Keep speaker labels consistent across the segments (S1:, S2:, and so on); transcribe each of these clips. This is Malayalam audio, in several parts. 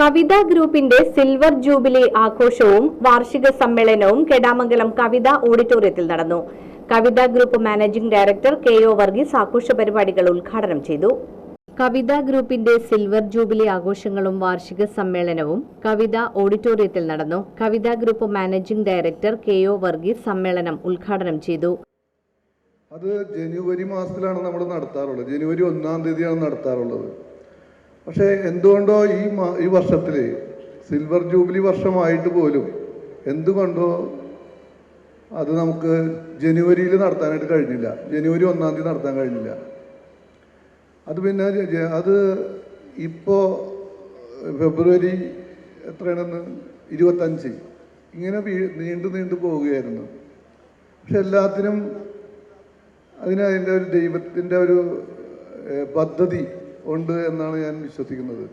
S1: കവിത ഗ്രൂപ്പിന്റെ സിൽവർ ജൂബിലി ആഘോഷവും വാർഷിക സമ്മേളനവും കെടാമംഗലം കവിത ഓഡിറ്റോറിയത്തിൽ നടന്നു. Kavitha group managing director K O Varghese ആഘോഷ പരിപാടികൾ ഉദ്ഘാടനം ചെയ്തു. കവിത ഗ്രൂപ്പിന്റെ സിൽവർ ജൂബിലി ആഘോഷങ്ങളും വാർഷിക സമ്മേളനവും കവിത ഓഡിറ്റോറിയത്തിൽ നടന്നു. Kavitha group managing director K O Varghese സമ്മേളനം ഉദ്ഘാടനം ചെയ്തു.
S2: അത് ജനുവരി മാസത്തിലാണ് നമ്മൾ നടത്താറുള്ളത്. ജനുവരി ഒന്നാം തീയതിയാണ് നടത്താറുള്ളത്. പക്ഷേ എന്തുകൊണ്ടോ ഈ ഈ വർഷത്തിൽ സിൽവർ ജൂബിലി വർഷമായിട്ട് പോലും എന്തുകൊണ്ടോ അത് നമുക്ക് ജനുവരിയിൽ നടത്താനായിട്ട് കഴിഞ്ഞില്ല. ജനുവരി ഒന്നാം തീയതി നടത്താൻ കഴിഞ്ഞില്ല. അത് പിന്നെ അത് ഇപ്പോൾ ഫെബ്രുവരി എത്രയാണെന്ന്? ഇരുപത്തഞ്ച്. ഇങ്ങനെ നീണ്ടു നീണ്ടു പോവുകയായിരുന്നു. പക്ഷെ എല്ലാത്തിനും അതിന് അതിന്റെ ഒരു ദൈവത്തിന്റെ ഒരു പദ്ധതി ഉണ്ട് എന്നാണ് ഞാൻ വിശ്വസിക്കുന്നത്.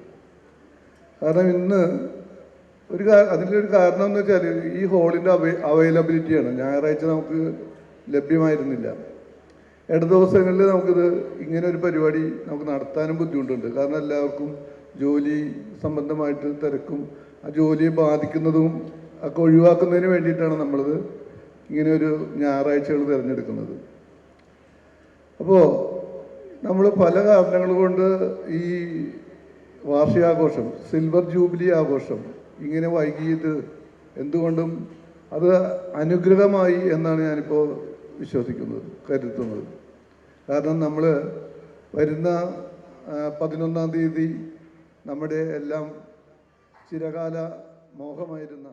S2: കാരണം ഇന്ന് ഒരു അതിന്റെ ഒരു കാരണം എന്ന് വെച്ചാൽ ഈ ഹോളിന്റെ അവൈ അവൈലബിലിറ്റിയാണ് ഞായറാഴ്ച നമുക്ക് ലഭ്യമായിരുന്നില്ല. ഇട ദിവസങ്ങളിൽ നമുക്കിത് ഇങ്ങനെ ഒരു പരിപാടി നമുക്ക് നടത്താനും ബുദ്ധിമുട്ടുണ്ട്. കാരണം എല്ലാവർക്കും ജോലി സംബന്ധമായിട്ട് തിരക്കും ആ ജോലിയെ ബാധിക്കുന്നതും ഒക്കെ ഒഴിവാക്കുന്നതിന് വേണ്ടിയിട്ടാണ് നമ്മളിത് ഇങ്ങനെ ഒരു ഞായറാഴ്ചകൾ തിരഞ്ഞെടുക്കുന്നത്. അപ്പോൾ നമ്മൾ പല കാരണങ്ങൾ കൊണ്ട് ഈ വാർഷികാഘോഷം സിൽവർ ജൂബിലി ആഘോഷം ഇങ്ങനെ വൈകിയത് എന്തുകൊണ്ടും അത് അനുഗ്രഹമായി എന്നാണ് ഞാനിപ്പോൾ വിശ്വസിക്കുന്നത് കരുതുന്നത്. കാരണം നമ്മൾ വരുന്ന പതിനൊന്നാം തീയതി നമ്മുടെ എല്ലാം ചിരകാല മോഹമായിരുന്ന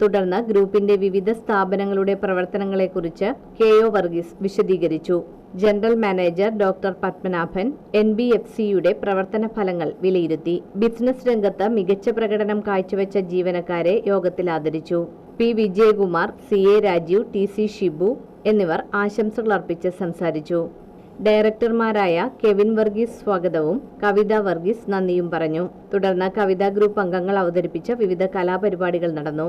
S1: തുടർന്ന് ഗ്രൂപ്പിന്റെ വിവിധ സ്ഥാപനങ്ങളുടെ പ്രവർത്തനങ്ങളെക്കുറിച്ച് കെ ഒ വർഗീസ് വിശദീകരിച്ചു. General manager doctor Padmanabhan N B F സിയുടെ പ്രവർത്തന ഫലങ്ങൾ വിലയിരുത്തി. ബിസിനസ് രംഗത്ത് മികച്ച പ്രകടനം കാഴ്ചവെച്ച ജീവനക്കാരെ യോഗത്തിൽ ആദരിച്ചു. P. Vijayakumar C. A. Rajeev T. C. Shibu എന്നിവർ ആശംസകൾ അർപ്പിച്ച് സംസാരിച്ചു. ഡയറക്ടർമാരായ കെവിൻ വർഗീസ് സ്വാഗതവും കവിത വർഗീസ് നന്ദിയും പറഞ്ഞു. തുടർന്ന് കവിതാ ഗ്രൂപ്പ് അംഗങ്ങൾ അവതരിപ്പിച്ച വിവിധ കലാപരിപാടികൾ നടന്നു.